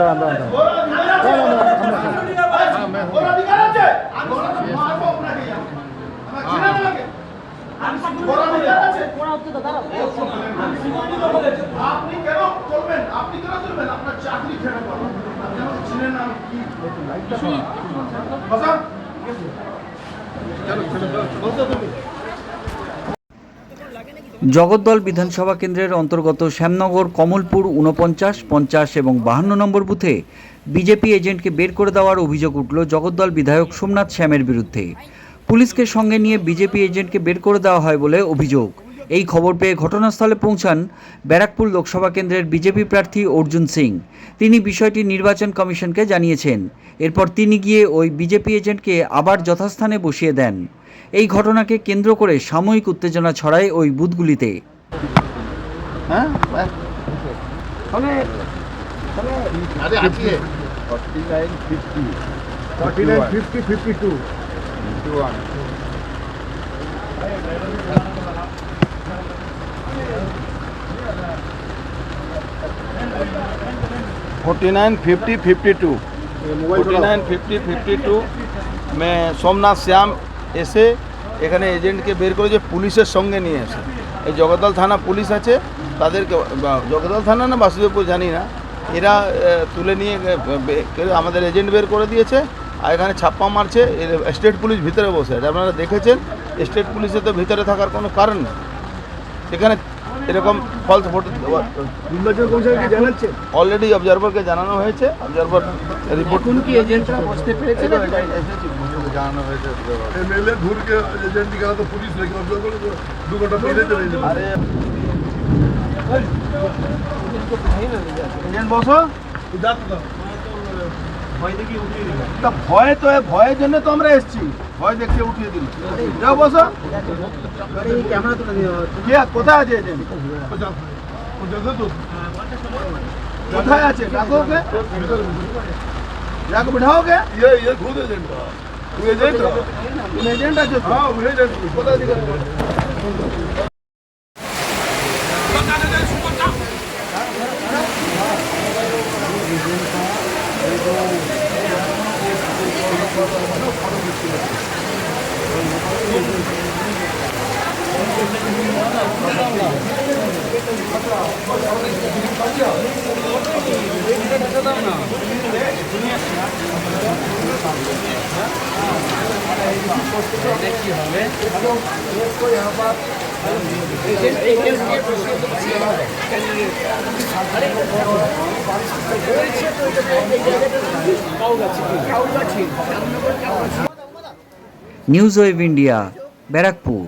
দাঁড়ান দাঁড়ান আপনি কেন চলবেন আপনি কেন চলবেন? আপনার চাকরি কেন বসা বলতো তুমি। জগদ্দল বিধানসভা কেন্দ্রের অন্তর্গত শ্যামনগর, কমলপুর ঊনপঞ্চাশ, পঞ্চাশ এবং বাহান্ন নম্বর বুথে বিজেপি এজেন্টকে বের করে দেওয়ার অভিযোগ উঠল জগদ্দল বিধায়ক সোমনাথ শ্যামের বিরুদ্ধে। পুলিশকে সঙ্গে নিয়ে বিজেপি এজেন্টকে বের করে দেওয়া হয় বলে অভিযোগ। এই খবর পেয়ে ঘটনাস্থলে পৌঁছান ব্যারাকপুর লোকসভা কেন্দ্রের বিজেপি প্রার্থী অর্জুন সিং। তিনি বিষয়টি নির্বাচন কমিশনকে জানিয়েছেন। এরপর তিনি গিয়ে ওই বিজেপি এজেন্টকে আবার যথাস্থানে বসিয়ে দেন। এই ঘটনাকে কেন্দ্র করে সাময়িক উত্তেজনা ছড়ায় ওই বুথগুলিতে হ্যাঁ আরে আজকে forty nine fifty forty nine fifty fifty two one forty nine fifty fifty two forty nine fifty fifty two মে সোমনাথ শ্যাম এসে এখানে এজেন্টকে বের করে যে পুলিশের সঙ্গে নিয়ে এসে। এই জগদ্দল থানা পুলিশ আছে তাদেরকে জগদ্দল থানা না বাসুদেবপুর জানি না। এরা তুলে নিয়ে আমাদের এজেন্ট বের করে দিয়েছে আর এখানে ছাপ্পা মারছে স্টেট পুলিশ ভিতরে বসে আছে। আপনারা দেখেছেন স্টেট পুলিশে তো ভিতরে থাকার কোনো কারণ নেই। সেখানে এরকম ফলস ফটো অলরেডি অবজারভারকে জানানো হয়েছে অবজারভার রিপোর্ট কি এজেন্টরা বসতে পেরেছে? জানানো হয়েছে এমএলএ ঘুরকে এজেন্ট নিকালা তো পুলিশ রেখে অবজার্ভ করে তো দু ঘন্টা পরে চলে যাবে আরে এজেন্ট বসো তা ভয় তো ভয়ের জন্য তো আমরা এসেছি ভয় দেখে উঠিয়ে দিল যাও বসো কে কোথায় আছে এজেন্ট কোথায় আছে ডাকো ওকে ডাকো বিঠাও ওকে ये ये खुद एजेंट ఏజెంట్ ఏజెంట్ ఏజెంట్ పదాధికారి Yeah. News web India Barrackpore